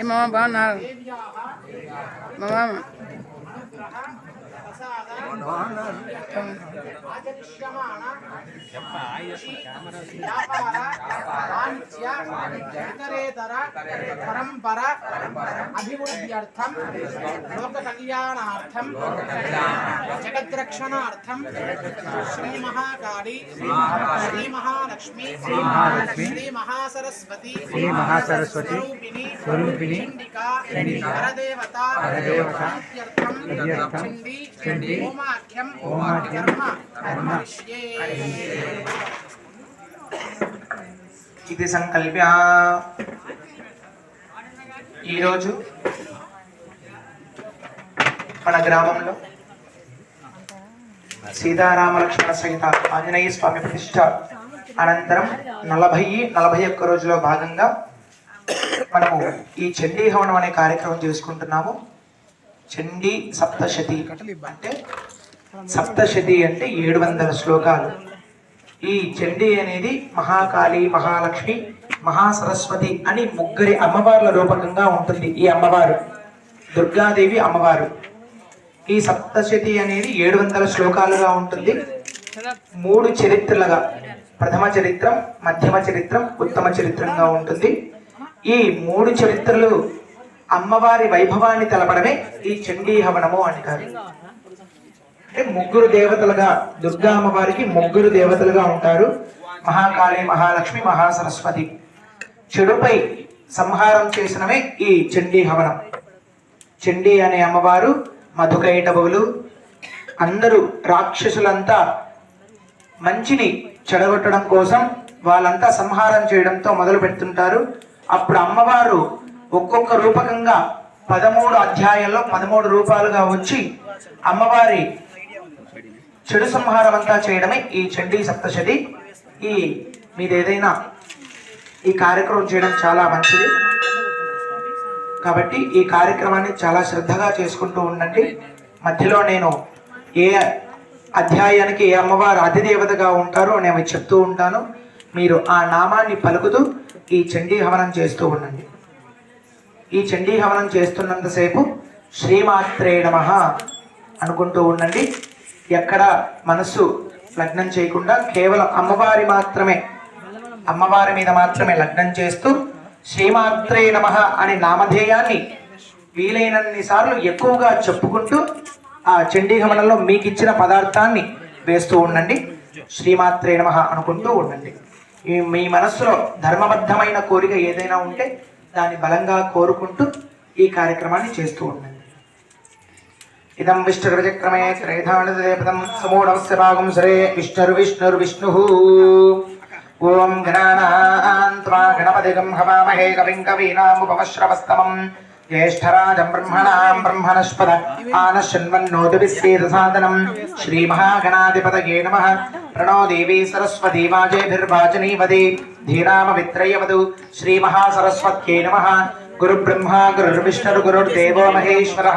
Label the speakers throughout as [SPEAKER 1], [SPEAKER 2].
[SPEAKER 1] ఏ మామ బాగున్నారు మామ ఇతరేతర పరంపర అభివృద్ధ్యర్థం లోకకళ్యాణార్థం జగద్రక్షణార్థం శ్రీ మహాకాళి శ్రీ మహాలక్ష్మి శ్రీ మహాసరస్వతి శ్రీ మహాసరస్వతి స్వరూపిణి చండికా పరదేవత చండీ ఇది సంకల్ప ఈరోజు మన గ్రామంలో సీతారామలక్ష్మణ సహిత ఆంజనేయ స్వామి ప్రతిష్ట అనంతరం నలభై నలభై ఒక్క రోజులో భాగంగా మనము ఈ చండీ హవనం అనే కార్యక్రమం చేసుకుంటున్నాము చండీ సప్తశతి అంటే సప్తశతి అంటే ఏడు వందల శ్లోకాలు ఈ చండీ అనేది మహాకాళి మహాలక్ష్మి మహాసరస్వతి అని ముగ్గురి అమ్మవార్ల రూపకంగా ఉంటుంది ఈ అమ్మవారు దుర్గాదేవి అమ్మవారు ఈ సప్తశతి అనేది ఏడు వందల శ్లోకాలుగా ఉంటుంది మూడు చరిత్రలుగా ప్రథమ చరిత్రం మధ్యమ చరిత్రం ఉత్తమ చరిత్రంగా ఉంటుంది ఈ మూడు చరిత్రలు అమ్మవారి వైభవాన్ని తెలపడమే ఈ చండీ హవనము అంటారు అంటే ముగ్గురు దేవతలుగా దుర్గా అమ్మవారికి ముగ్గురు దేవతలుగా ఉంటారు మహాకాళి మహాలక్ష్మి మహాసరస్వతి చెడుపై సంహారం చేసినవే ఈ చండీ హవనం చండీ అనే అమ్మవారు మధుకైటవులు అందరూ రాక్షసులంతా మంచిని చెడగొట్టడం కోసం వాళ్ళంతా సంహారం చేయడంతో మొదలు పెడుతుంటారు అప్పుడు అమ్మవారు ఒక్కొక్క రూపకంగా పదమూడు అధ్యాయంలో పదమూడు రూపాలుగా వచ్చి అమ్మవారి చెడు సంహారం అంతా చేయడమే ఈ చండీ సప్తశతి ఈ మీరు ఏదైనా ఈ కార్యక్రమం చేయడం చాలా మంచిది కాబట్టి ఈ కార్యక్రమాన్ని చాలా శ్రద్ధగా చేసుకుంటూ ఉండండి మధ్యలో నేను ఏ అధ్యాయానికి ఏ అమ్మవారు అతిదేవతగా ఉంటారో నేను చెప్తూ ఉంటాను మీరు ఆ నామాన్ని పలుకుతూ ఈ చండీ హవనం చేస్తూ ఉండండి ఈ చండీ హవనం చేస్తున్నంతసేపు శ్రీమాత్రే నమ అనుకుంటూ ఉండండి ఎక్కడ మనసు లగ్నం చేయకుండా కేవలం అమ్మవారి మాత్రమే అమ్మవారి మీద మాత్రమే లగ్నం చేస్తూ శ్రీమాత్రే నమ అనే నామధేయాన్ని వీలైనన్ని సార్లు ఎక్కువగా చెప్పుకుంటూ ఆ చండీగమనంలో మీకు ఇచ్చిన పదార్థాన్ని వేస్తూ ఉండండి శ్రీమాత్రే నమ అనుకుంటూ ఉండండి మీ మనస్సులో ధర్మబద్ధమైన కోరిక ఏదైనా ఉంటే దాన్ని బలంగా కోరుకుంటూ ఈ కార్యక్రమాన్ని చేస్తూ ఉండండి ఇదం విష్ణుర్విచక్రమే శ్రేధాణదేపదం సమూఢవస్య భాగం శ్రే విష్ణుర్విష్ణుర్విష్ణుః ఓం గణానాన్త్వా గణపతిగం హవామహే కవిం కవీనాముపమశ్రవస్తమం జ్యేష్ఠరాజం బ్రహ్మణాం బ్రహ్మణస్పద ఆనశన్వన్నోదిభిస్సేదసాదనం శ్రీమహాగణాధిపతయే నమ ప్రణో దేవీ సరస్వతీ వాజేభిర్వాచనీవదే ధీనామవిత్రయవదు శ్రీమహాసరస్వత్యే నమ గురు బ్రహ్మ గురు విష్ణు గురు దేవో మహేశ్వర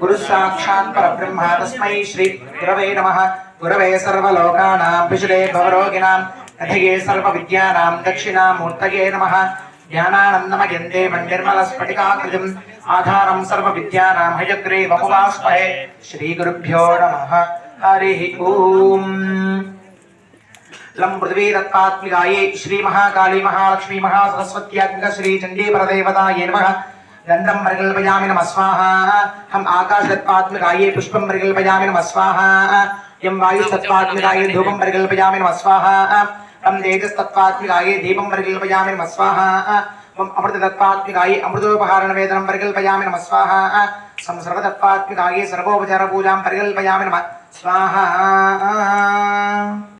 [SPEAKER 1] గురు సాక్షాత్ పర బ్రహ్మ తస్మై శ్రీ గురవే నమ గురవే సర్వలోకానాం పిశులే భవరోగిణాం అధిగే సర్వ విద్యానాం దక్షిణామూర్తయే నమ జ్ఞానానందమయం దేవం నిర్మలస్ఫటికాకృతిం ఆధారం సర్వ విద్యానాం శ్రీ గురుభ్యో నమ హరి ఓం లం పృథివీ దత్తాత్మికాయే శ్రీ మహాకాళీ మహాలక్ష్మీ మహాసరస్వత్యాగ్నిక శ్రీ చండీ పరదేవతాయే నమ గంధం మృగల్పయామి నమస్వాహ హం ఆకాశ దత్తాత్మికాయే పుష్పం మృగల్పయామి నమస్వాహ యం వాయు తత్వాత్మికాయే ధూపం మృగల్పయామి నమస్వాహ హం తేజస్తత్వాత్మికాయే దీపం మృగల్పయామి నమస్వాహ మం అమృతతత్వాత్మికాయే అమృతోపహారణ వేదనం పరికల్పయామి నమ స్వాహ సంసర్వతత్వాత్మికాయే సర్వోపచార పూజాం పరికల్పయామి నమ స్వాహ